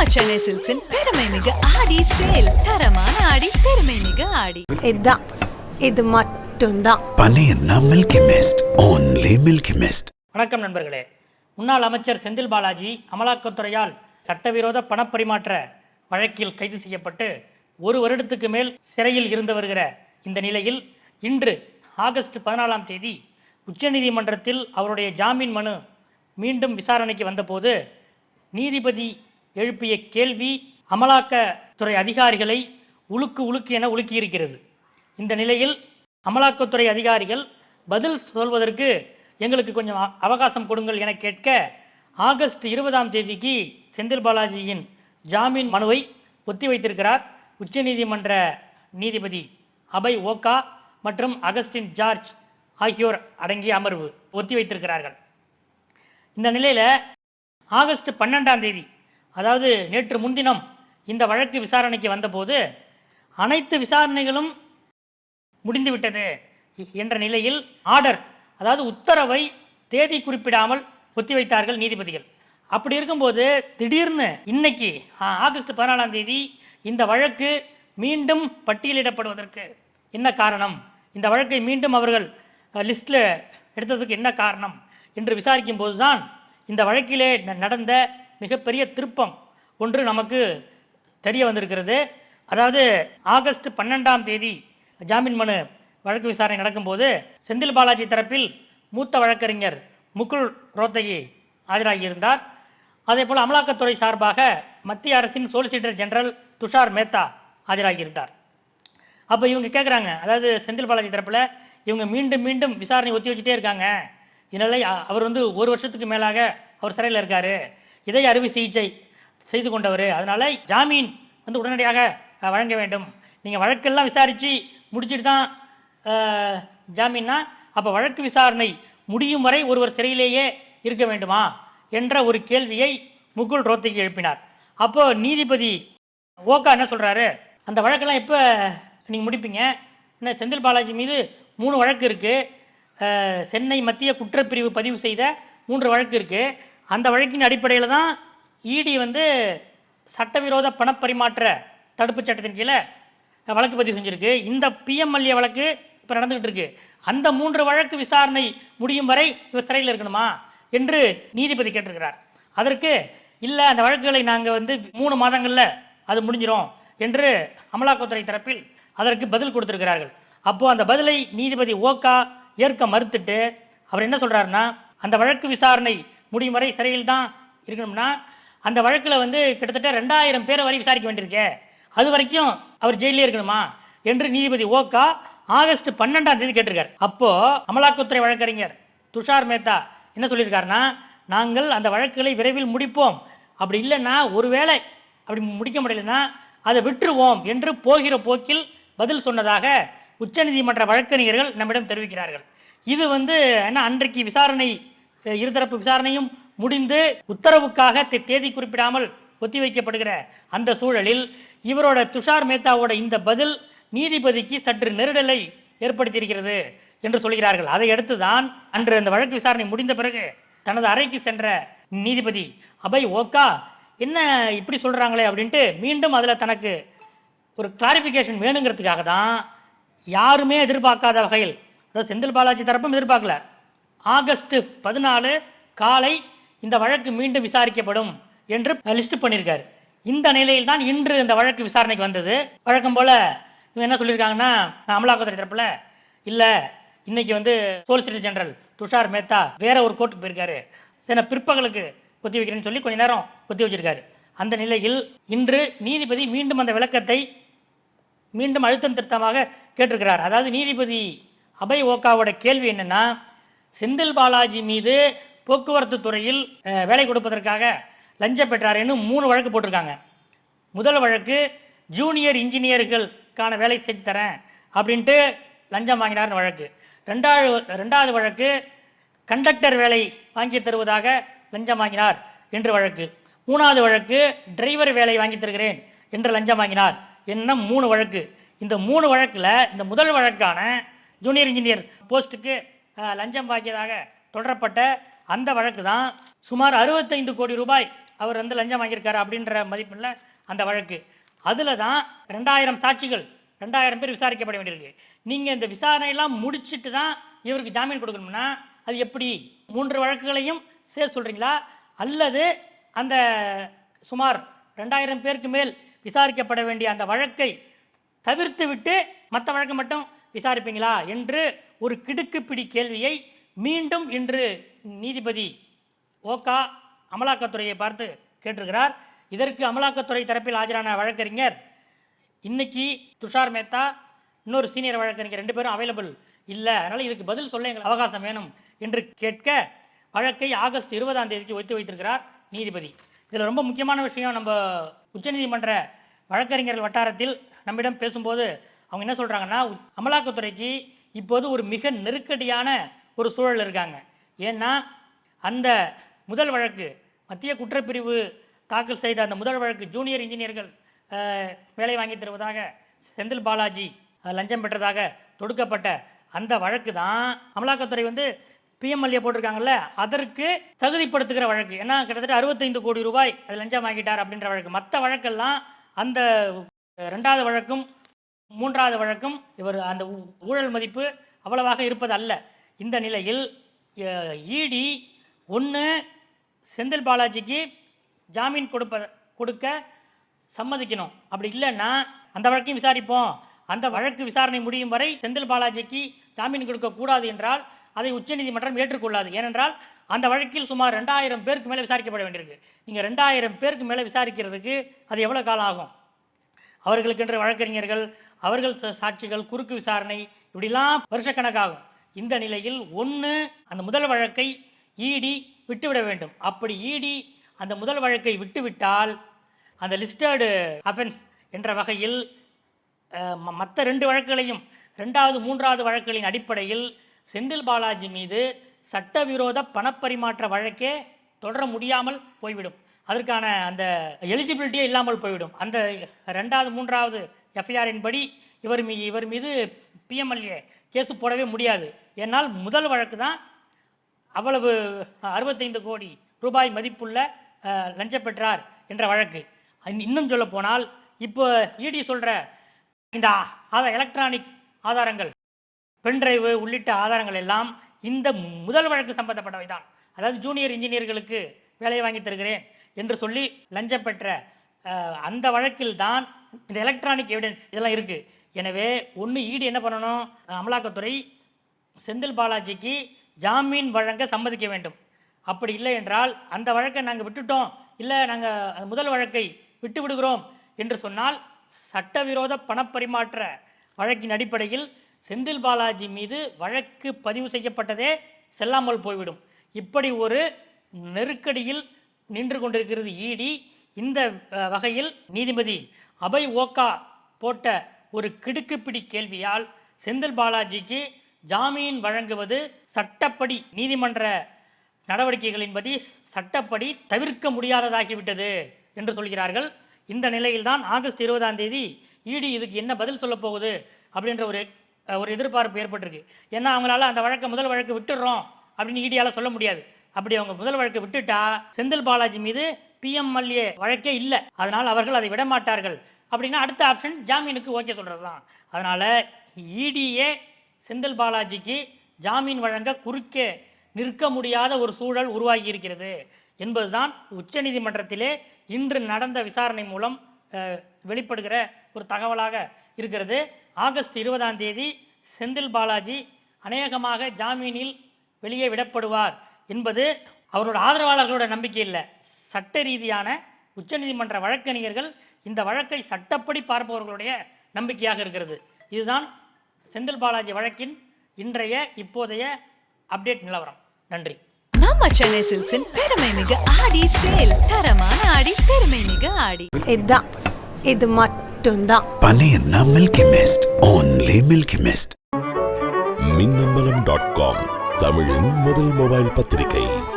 நம்ம சென்னை சில்க்ஸின் பெருமை மிகு ஆடி சேல். தரமான ஆடி பெருமை மிகு ஆடி. இதுதான். இது மட்டும்தான். பழையன்னா Milky Mist only Milky Mist வணக்கம் நண்பர்களே. முன்னாள் அமைச்சர் செந்தில் பாலாஜி அமலாக்கத்துறையால் சட்டவிரோத பணப்பரிமாற்ற வழக்கில் கைது செய்யப்பட்டு ஒரு வருடத்துக்கு மேல் சிறையில் இருந்து வருகிற இந்த நிலையில் இன்று ஆகஸ்ட் பதினாலாம் தேதி உச்சநீதிமன்றத்தில் அவருடைய ஜாமீன் மனு மீண்டும் விசாரணைக்கு வந்தபோது நீதிபதி எழுப்பிய கேள்வி அமலாக்கத்துறை அதிகாரிகளை உலுக்கு உலுக்கு என உலுக்கியிருக்கிறது. இந்த நிலையில் அமலாக்கத்துறை அதிகாரிகள் பதில் சொல்வதற்கு எங்களுக்கு கொஞ்சம் அவகாசம் கொடுங்கள் என கேட்க ஆகஸ்ட் இருபதாம் தேதிக்கு செந்தில் பாலாஜியின் ஜாமீன் மனுவை ஒத்திவைத்திருக்கிறார் உச்சநீதிமன்ற நீதிபதி அபய் ஓகா மற்றும் அகஸ்டின் ஜார்ஜ் ஆகியோர் அடங்கிய அமர்வு ஒத்திவைத்திருக்கிறார்கள். இந்த நிலையில் ஆகஸ்ட் பன்னெண்டாம் தேதி அதாவது நேற்று முன்தினம் இந்த வழக்கு விசாரணைக்கு வந்தபோது அனைத்து விசாரணைகளும் முடிந்துவிட்டது என்ற நிலையில் ஆர்டர் அதாவது உத்தரவை தேதி குறிப்பிடாமல் ஒத்திவைத்தார்கள் நீதிபதிகள். அப்படி இருக்கும்போது திடீர்னு இன்னைக்கு ஆகஸ்ட் பதினாலாம் தேதி இந்த வழக்கு மீண்டும் பட்டியலிடப்படுவதற்கு என்ன காரணம்? இந்த வழக்கை மீண்டும் அவர்கள் லிஸ்ட்டில் எடுத்ததுக்கு என்ன காரணம்? என்று விசாரிக்கும் போதுதான் இந்த வழக்கிலே நடந்த மிகப்பெரிய திருப்பம் ஒன்று நமக்கு தெரிய வந்திருக்கிறது. அதாவது ஆகஸ்ட் பன்னெண்டாம் தேதி ஜாமீன் மனு வழக்கு விசாரணை நடக்கும்போது செந்தில் பாலாஜி தரப்பில் மூத்த வழக்கறிஞர் முகுல் ரோத்தகி ஆஜராகியிருந்தார். அதேபோல் அமலாக்கத்துறை சார்பாக மத்திய அரசின் சோலிசிட்டர் ஜெனரல் துஷார் மேத்தா ஆஜராகியிருந்தார். அப்போ இவங்க கேட்குறாங்க அதாவது செந்தில் பாலாஜி தரப்பில் இவங்க மீண்டும் மீண்டும் விசாரணை ஒத்தி வச்சுட்டே இருக்காங்க. இதனால் அவர் வந்து ஒரு வருஷத்துக்கு மேலாக அவர் சிறையில் இருக்கார். இதய அறுவை சிகிச்சை செய்து கொண்டவர். அதனால் ஜாமீன் வந்து உடனடியாக வழங்க வேண்டும். நீங்கள் வழக்கெல்லாம் விசாரித்து முடிச்சுட்டு தான் ஜாமீன்னா அப்போ வழக்கு விசாரணை முடியும் வரை ஒருவர் சிறையிலேயே இருக்க வேண்டுமா என்ற ஒரு கேள்வியை முகுல் ரோத்தைக்கு எழுப்பினார். அப்போது நீதிபதி ஓகா என்ன சொல்கிறாரு அந்த வழக்கெல்லாம் எப்போ நீங்கள் முடிப்பீங்க? என்ன செந்தில் பாலாஜி மீது மூணு வழக்கு இருக்குது சென்னை மத்திய குற்றப்பிரிவு பதிவு செய்த மூன்று வழக்கு இருக்குது அந்த வழக்கின் அடிப்படையில் தான் இடி வந்து சட்டவிரோத பணப்பரிமாற்ற தடுப்புச் சட்டத்தின் கீழே வழக்கு பதிவு செஞ்சுருக்கு. இந்த பிஎம்எல்ஏ வழக்கு இப்போ நடந்துகிட்டு இருக்கு. அந்த மூன்று வழக்கு விசாரணை முடியும் வரை இவர் சிறையில் இருக்கணுமா என்று நீதிபதி கேட்டிருக்கிறார். அதற்கு இல்லை அந்த வழக்குகளை நாங்கள் வந்து மூணு மாதங்களில் அது முடிஞ்சிரும் என்று அமலாக்கத்துறை தரப்பில் அதற்கு பதில் கொடுத்துருக்கிறார்கள். அப்போது அந்த பதிலை நீதிபதி ஓகா ஏற்க மறுத்துட்டு அவர் என்ன சொல்கிறாருன்னா அந்த வழக்கு விசாரணை முடியும் வரை சிறையில் தான் இருக்கணும்னா அந்த வழக்கில் வந்து கிட்டத்தட்ட ரெண்டாயிரம் பேரை வரை விசாரிக்க வேண்டியிருக்கே. அது வரைக்கும் அவர் ஜெயிலே இருக்கணுமா என்று நீதிபதி ஓகா ஆகஸ்ட் பன்னெண்டாம் தேதி கேட்டிருக்கார். அப்போது அமலாக்கத்துறை வழக்கறிஞர் துஷார் மேத்தா என்ன சொல்லியிருக்காருன்னா நாங்கள் அந்த வழக்குகளை விரைவில் முடிப்போம். அப்படி இல்லைன்னா ஒருவேளை அப்படி முடிக்க முடியலன்னா அதை விட்டுருவோம் என்று போகிற போக்கில் பதில் சொன்னதாக உச்சநீதிமன்ற வழக்கறிஞர்கள் நம்மிடம் தெரிவிக்கிறார்கள். இது வந்து என்ன அன்றைக்கு விசாரணை இருதரப்பு விசாரணையும் முடிந்து உத்தரவுக்காக தேதி குறிப்பிடாமல் ஒத்திவைக்கப்படுகிற அந்த சூழலில் இவரோட துஷார் மேத்தாவோட இந்த பதில் நீதிபதிக்கு சற்று நெருடலை ஏற்படுத்தியிருக்கிறது என்று சொல்கிறார்கள். அதை அடுத்து தான் அன்று அந்த வழக்கு விசாரணை முடிந்த பிறகு தனது அறைக்கு சென்ற நீதிபதி அபய் ஓகா என்ன இப்படி சொல்கிறாங்களே அப்படின்ட்டு மீண்டும் அதில் தனக்கு ஒரு கிளாரிஃபிகேஷன் வேணுங்கிறதுக்காக தான் யாருமே எதிர்பார்க்காத வகையில் அதாவது செந்தில் பாலாஜி தரப்பும் எதிர்பார்க்கல ஆகஸ்ட் பதினாலு காலை இந்த வழக்கு மீண்டும் விசாரிக்கப்படும் என்று லிஸ்ட் பண்ணியிருக்காரு. இந்த நிலையில் தான் இன்று இந்த வழக்கு விசாரணைக்கு வந்தது. வழக்கம் போல் இவங்க என்ன சொல்லியிருக்காங்கன்னா அமலாக்கத்துறை தரப்பில் இல்லை இன்னைக்கு வந்து சோலிசிட்டர் ஜெனரல் துஷார் மேத்தா வேற ஒரு கோர்ட்டுக்கு போயிருக்காரு. சில பிற்பகலுக்கு ஒத்தி வைக்கிறேன்னு சொல்லி கொஞ்ச நேரம் ஒத்தி வச்சிருக்காரு. அந்த நிலையில் இன்று நீதிபதி மீண்டும் அந்த விளக்கத்தை மீண்டும் அழுத்தம் திருத்தமாக கேட்டிருக்கிறார். அதாவது நீதிபதி அபய் ஓகாவோட கேள்வி என்னென்னா செந்தில் பாலாஜி மீது போக்குவரத்து துறையில் வேலை கொடுப்பதற்காக லஞ்சம் பெற்றாருன்னு மூணு வழக்கு போட்டிருக்காங்க. முதல் வழக்கு ஜூனியர் இன்ஜினியர்களுக்கான வேலை செஞ்சு தரேன் அப்படின்ட்டு லஞ்சம் வாங்கினார்னு வழக்கு. ரெண்டாவது ரெண்டாவது வழக்கு கண்டக்டர் வேலை வாங்கி தருவதாக லஞ்சம் வாங்கினார் என்று வழக்கு. மூணாவது வழக்கு டிரைவர் வேலை வாங்கி தருகிறேன் என்று லஞ்சம் வாங்கினார். என்ன மூணு வழக்கு? இந்த மூணு வழக்கில் இந்த முதல் வழக்கான ஜூனியர் இன்ஜினியர் போஸ்ட்டுக்கு லஞ்சம் வாங்கியதாக தொடரப்பட்ட அந்த வழக்கு தான் சுமார் அறுபத்தைந்து கோடி ரூபாய் அவர் வந்து லஞ்சம் வாங்கியிருக்காரு அப்படின்ற மதிப்பில் அந்த வழக்கு. அதில் தான் ரெண்டாயிரம் சாட்சிகள் ரெண்டாயிரம் பேர் விசாரிக்கப்பட வேண்டியிருக்கு. நீங்கள் இந்த விசாரணையெல்லாம் முடிச்சுட்டு தான் இவருக்கு ஜாமீன் கொடுக்கணும்னா அது எப்படி? மூன்று வழக்குகளையும் சேர்த்து சொல்கிறீங்களா அல்லது அந்த சுமார் ரெண்டாயிரம் பேருக்கு மேல் விசாரிக்கப்பட வேண்டிய அந்த வழக்கை தவிர்த்து விட்டு மற்ற வழக்கு மட்டும் விசாரிப்பீங்களா என்று ஒரு கிடுக்குப்பிடி கேள்வியை மீண்டும் இன்று நீதிபதி ஓகா அமலாக்கத்துறையை பார்த்து கேட்டிருக்கிறார். இதற்கு அமலாக்கத்துறை தரப்பில் ஆஜரான வழக்கறிஞர் இன்னைக்கு துஷார் மேத்தா இன்னொரு சீனியர் வழக்கறிஞர் ரெண்டு பேரும் அவைலபிள் இல்லை. அதனால் இதுக்கு பதில் சொல்ல எங்களுக்கு அவகாசம் வேணும் என்று கேட்க வழக்கை ஆகஸ்ட் இருபதாம் தேதிக்கு ஒத்தி வைத்திருக்கிறார் நீதிபதி. இதில் ரொம்ப முக்கியமான விஷயம் நம்ம உச்சநீதிமன்ற வழக்கறிஞர்கள் வட்டாரத்தில் நம்மிடம் பேசும்போது அவங்க என்ன சொல்கிறாங்கன்னா அமலாக்கத்துறைக்கு இப்போது ஒரு மிக நெருக்கடியான ஒரு சூழல் இருக்காங்க. ஏன்னா அந்த முதல் வழக்கு மத்திய குற்றப்பிரிவு தாக்கல் செய்த அந்த முதல் வழக்கு ஜூனியர் இன்ஜினியர்கள் வேலை வாங்கி தருவதாக செந்தில் பாலாஜி லஞ்சம் பெற்றதாக தொடுக்கப்பட்ட அந்த வழக்கு தான் அமலாக்கத்துறை வந்து பிஎம்எல்ஏ போட்டிருக்காங்கல்ல அதற்கு தகுதிப்படுத்துகிற வழக்கு. ஏன்னா கிட்டத்தட்ட அறுபத்தைந்து கோடி ரூபாய் அது லஞ்சம் வாங்கிட்டார் அப்படின்ற வழக்கு. மற்ற வழக்கெல்லாம் அந்த ரெண்டாவது வழக்கும் மூன்றாவது வழக்கும் இவர் அந்த ஊ- ஊழல் மதிப்பு அவ்வளவாக இருப்பது அல்ல இந்த நிலையில் இடி ஒன்று செந்தில் பாலாஜிக்கு ஜாமீன் கொடுப்ப கொடுக்க சம்மதிக்கணும். அப்படி இல்லைன்னா அந்த வழக்கையும் விசாரிப்போம். அந்த வழக்கு விசாரணை முடியும் வரை செந்தில் பாலாஜிக்கு ஜாமீன் கொடுக்கக்கூடாது என்றால் அதை உச்சநீதிமன்றம் ஏற்றுக்கொள்ளாது. ஏனென்றால் அந்த வழக்கில் சுமார் ரெண்டாயிரம் பேருக்கு மேலே விசாரிக்கப்பட வேண்டியிருக்கு. நீங்கள் ரெண்டாயிரம் பேருக்கு மேலே விசாரிக்கிறதுக்கு அது எவ்வளோ காலம் ஆகும்? அவர்களுக்கென்று வழக்கறிஞர்கள் அவர்கள் ச- சாட்சிகள் குறுக்கு விசாரணை இப்படிலாம் வருஷக்கணக்காகும். இந்த நிலையில் ஒன்று அந்த முதல் வழக்கை இடி விட்டுவிட வேண்டும். அப்படி இடி அந்த முதல் வழக்கை விட்டுவிட்டால் அந்த லிஸ்டர்டு அஃபென்ஸ் என்ற வகையில் மற்ற ரெண்டு வழக்குகளையும் ரெண்டாவது மூன்றாவது வழக்குகளின் அடிப்படையில் செந்தில் பாலாஜி மீது சட்டவிரோத பணப்பரிமாற்ற வழக்கே தொடர முடியாமல் போய்விடும். அதற்கான அந்த எலிஜிபிலிட்டியே இல்லாமல் போய்விடும். அந்த ரெண்டாவது மூன்றாவது எஃப்ஐஆரின் படி இவர் மீ இவர் மீது பிஎம்எல்ஏ கேஸு போடவே முடியாது. ஏன்னால் முதல் வழக்கு தான் அவ்வளவு அறுபத்தைந்து கோடி ரூபாய் மதிப்புள்ள லஞ்சம் பெற்றார் என்ற வழக்கு. இன்னும் சொல்ல போனால் இப்போ இடி சொல்கிற இந்த ஆதார எலக்ட்ரானிக் ஆதாரங்கள் பென்ட்ரைவு உள்ளிட்ட ஆதாரங்கள் எல்லாம் இந்த முதல் வழக்கு சம்பந்தப்பட்டவை தான். அதாவது ஜூனியர் இன்ஜினியர்களுக்கு வேலையை வாங்கி தருகிறேன் என்று சொல்லி லஞ்சம் பெற்ற அந்த வழக்கில் தான் இந்த எலக்ட்ரானிக் எவிடன்ஸ் இதெல்லாம் இருக்குது எனவே ஒன்று ஈடு என்ன பண்ணணும்? அமலாக்கத்துறை செந்தில் பாலாஜிக்கு ஜாமீன் வழங்க சம்மதிக்க வேண்டும். அப்படி இல்லை என்றால் அந்த வழக்கை நாங்கள் விட்டுட்டோம். இல்லை நாங்கள் முதல் வழக்கை விட்டு விடுகிறோம் என்று சொன்னால் சட்டவிரோத பணப்பரிமாற்ற வழக்கின் அடிப்படையில் செந்தில் பாலாஜி மீது வழக்கு பதிவு செய்யப்பட்டதே செல்லாமல் போய்விடும். இப்படி ஒரு நெருக்கடியில் நின்று கொண்டிருக்கிறது ஈடி இந்த வகையில் நீதிபதி அபய் ஓகா போட்ட ஒரு கிடுக்குப்பிடி கேள்வியால் செந்தில் பாலாஜிக்கு ஜாமீன் வழங்குவது சட்டப்படி நீதிமன்ற நடவடிக்கைகளின்படி சட்டப்படி தவிர்க்க முடியாததாகிவிட்டது என்று சொல்கிறார்கள். இந்த நிலையில்தான் ஆகஸ்ட் இருபதாம் தேதி இடி இதுக்கு என்ன பதில் சொல்லப்போகுது அப்படின்ற ஒரு ஒரு எதிர்பார்ப்பு ஏற்பட்டிருக்கு. ஏன்னா அவங்களால அந்த வழக்கை முதல் வழக்கு விட்டுடுறோம் அப்படின்னு இடியால் சொல்ல முடியாது. அப்படி அவங்க முதல் வழக்கு விட்டுட்டா செந்தில் பாலாஜி மீது பிஎம்எல்ஏ வழக்கே இல்லை. அதனால் அவர்கள் அதை விட மாட்டார்கள் அப்படின்னா அடுத்த ஆப்ஷன் ஜாமீனுக்கு ஓகே சொல்கிறது தான் அதனால் இடிஏ செந்தில் பாலாஜிக்கு ஜாமீன் வழங்க குறுக்கே நிற்க முடியாத ஒரு சூழல் உருவாகி இருக்கிறது என்பதுதான் உச்சநீதிமன்றத்திலே இன்று நடந்த விசாரணை மூலம் வெளிப்படுகிற ஒரு தகவலாக இருக்கிறது. ஆகஸ்ட் இருபதாம் தேதி செந்தில் பாலாஜி அநேகமாக ஜாமீனில் வெளியே விடப்படுவார் என்பது அவரோட ஆதரவாளர்களோட நம்பிக்கை இல்லை. சட்ட ரீதியான உச்சநீதிமன்ற வழக்கறிஞர்கள் இந்த வழக்கை சட்டப்படி பார்ப்பவர்களுடைய நம்பிக்கையாக இருக்கிறது. இதுதான் செந்தில் பாலாஜி வழக்கின் இன்றைய இப்போதைய அப்டேட் நிலவரம். நன்றி. நம்ம சென்னை சில்க்ஸின் பெருமை மிக ஆடி சேல். தரமான ஆடி பெருமை மிக ஆடி. இதுதான். இது மட்டும்தான். பனையன்னா Milky Mist only Milky Mist Minnambalam dot com தமிழின் முதல் மொபைல் பத்திரிகை.